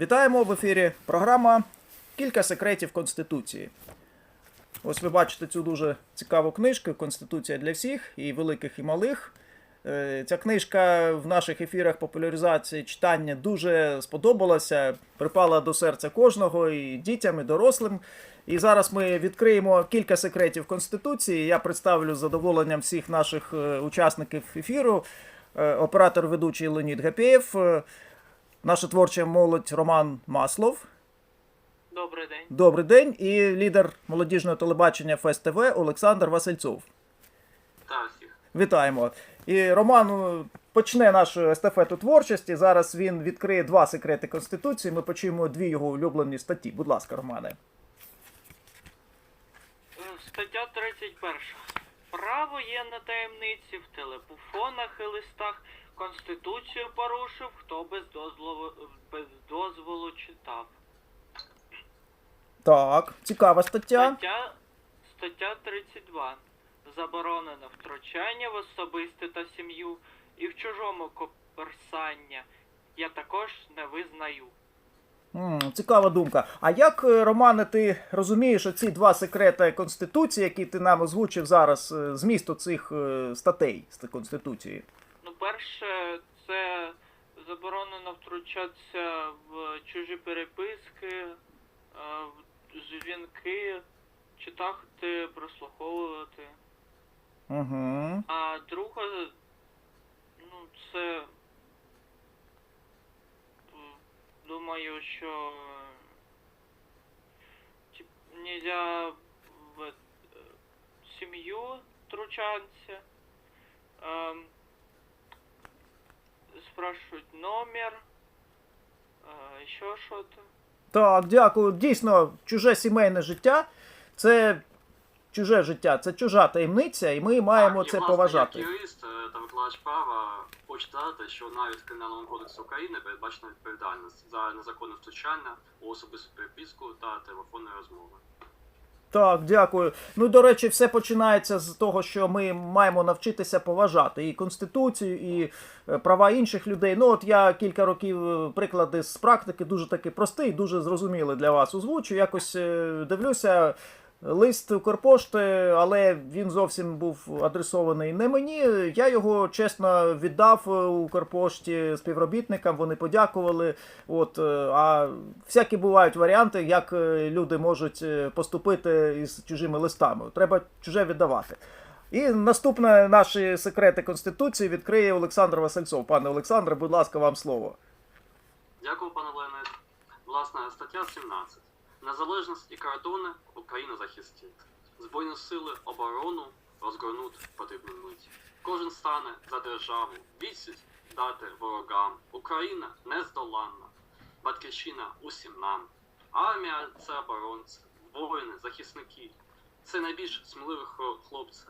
Вітаємо в ефірі. Програма Кілька секретів Конституції. Ось ви бачите цю дуже цікаву книжку Конституція для всіх, і великих, і малих. Е, Ця книжка в наших ефірах популяризації читання дуже сподобалася, припала до серця кожного, і дітям, і дорослим. І зараз ми відкриємо кілька секретів Конституції. Я представлю задоволенням всіх наших е, учасників ефіру. Е, Оператор ведучий Леонід Гапєєв, наша творча молодь Роман Маслов. Добрий день. Добрий день. І лідер молодіжного телебачення Фест ТВ Олександр Васильцов. Та всіх. Вітаємо. І Роман е, почне нашу естафету творчості. Зараз він відкриє два секрети Конституції. Ми почуємо дві його улюблені статті. Будь ласка, Романе. Е, Стаття 31. Право є на таємниці в телепофонах і листах. Конституцію порушив, хто без дозволу, без дозволу читав. Так, цікава стаття. Стаття, стаття 32. Заборонено втручання в особисте та сім'ю і в чужому коперсання. Я також не визнаю. М, цікава думка. А як, е, Романе, ти розумієш оці два секрети Конституції, які ти нам озвучив зараз, е, змісту цих е, статей з Конституції? Ну, перше, це заборонено втручатися в чужі переписки, е, в дзвінки, читати, прослуховувати. Угу. А друге, ну, це думаю, що нельзя в э, сім'ю втручатися. Эм, спрашивать номер, э, еще что-то. Так, дякую. Дійсно, чуже сімейне життя це чуже життя, це чужа таємниця, і ми маємо Так, і, це власне, поважати. Як юрист е, та викладач права, хочу додати, що навіть в Кримінальному кодексі України передбачена відповідальність за незаконне втручання у особисту переписку та телефонні розмови. Так, дякую. Ну, до речі, все починається з того, що ми маємо навчитися поважати і Конституцію, і е, права інших людей. Ну, от я кілька років е, приклади з практики, дуже таки простий, дуже зрозумілий для вас озвучу. Якось е, дивлюся. Лист Укрпошти, але він зовсім був адресований не мені. Я його чесно віддав е, Укрпошті співробітникам. Вони подякували. От е, а всякі бувають варіанти, як е, люди можуть е, поступити із чужими листами. Треба чуже віддавати. І наступне наші секрети Конституції відкриє Олександр Васильцов. Пане Олександре, будь ласка, вам слово. Дякую, пане Леонид. Власне, стаття 17. Незалежність і кордони Україна захистить. Збройні сили оборону розгорнуть потрібну мить. Кожен стане за державу, відсіч дати ворогам. Україна нездоланна, батьківщина усім нам. Армія це оборонці, воїни, захисники. Це найбільш сміливі хлопці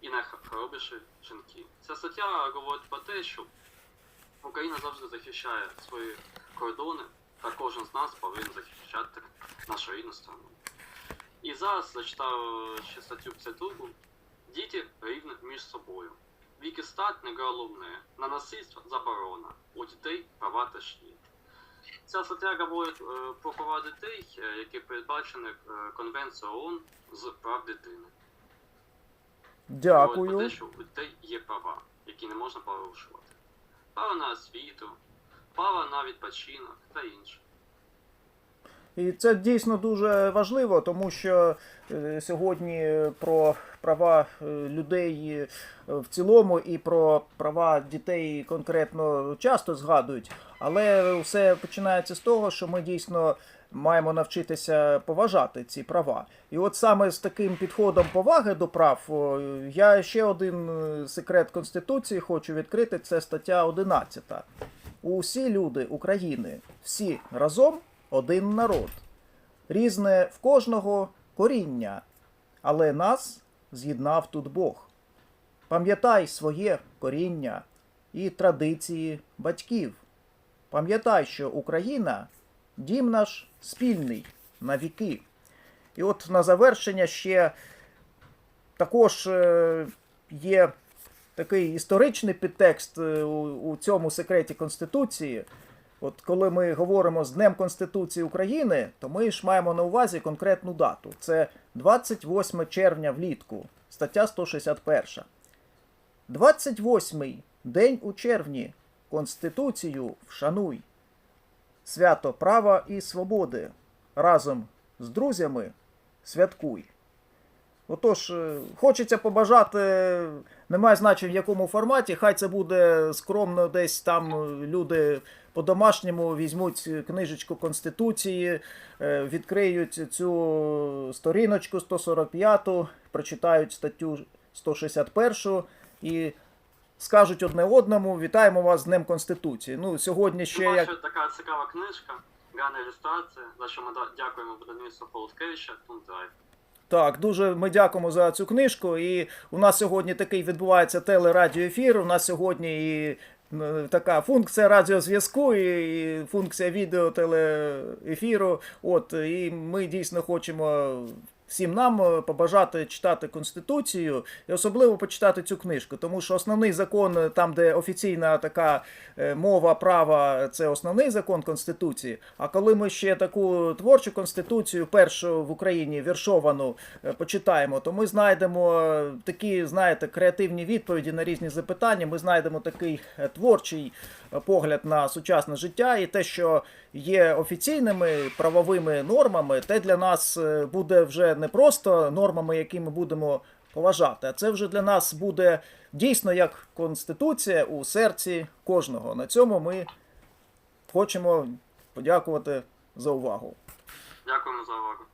і найхоробріші жінки. Ця стаття говорить про те, що Україна завжди захищає свої кордони, та кожен з нас повинен захищати нашу рідну страну. І зараз зачитаю ще статтю 52. Діти рівні між собою. Вік і стать не головне. На насильство заборона. У дітей права теж є. Ця стаття говорить е, про права дітей, е, які передбачені е, Конвенцією ООН з прав дитини. Говорить про те, що у дітей є права, які не можна порушувати. Право на освіту, право на відпочинок та інше. І це дійсно дуже важливо, тому що е, сьогодні про права е, людей е, в цілому і про права дітей конкретно часто згадують, але все починається з того, що ми дійсно маємо навчитися поважати ці права. І от саме з таким підходом поваги до прав, я ще один секрет Конституції хочу відкрити. Це стаття 11. Усі люди України, всі разом один народ. Різне в кожного коріння, але нас з'єднав тут Бог. Пам'ятай своє коріння і традиції батьків. Пам'ятай, що Україна дім наш спільний на віки. І от на завершення ще також е, є такий історичний підтекст е, у, у цьому секреті Конституції. От коли ми говоримо з Днем Конституції України, то ми ж маємо на увазі конкретну дату. Це 28 червня влітку, стаття 161. 28-й день у червні. Конституцію вшануй. Свято права і свободи. Разом з друзями святкуй. Отож, е, хочеться побажати, немає значення в якому форматі, хай це буде скромно, десь там е, люди по-домашньому візьмуть книжечку Конституції, е, відкриють цю сторіночку 145, прочитають статтю 161 і скажуть одне одному: вітаємо вас з Днем Конституції. Ну, сьогодні ще як. така цікава книжка, гарна ілюстрація, за що ми дякуємо видавництву Холодкевича, Тундрайв. Так, дуже ми дякуємо за цю книжку. І у нас сьогодні такий відбувається телерадіоефір. У нас сьогодні і така функція радіозв'язку, і функція відео телеефіру. От і ми дійсно хочемо. Всім нам е, побажати читати Конституцію і особливо почитати цю книжку, тому що основний закон, е, там, де офіційна така е, мова права, це основний закон Конституції. А коли ми ще таку творчу конституцію, першу в Україні віршовану, почитаємо, то ми знайдемо такі, знаєте, креативні відповіді на різні запитання. Ми знайдемо такий творчий погляд на сучасне життя, і те, що є офіційними правовими нормами, те для нас буде вже не просто нормами, які ми будемо поважати, а це вже для нас буде дійсно як конституція у серці кожного. На цьому ми хочемо подякувати за увагу. Дякуємо за увагу.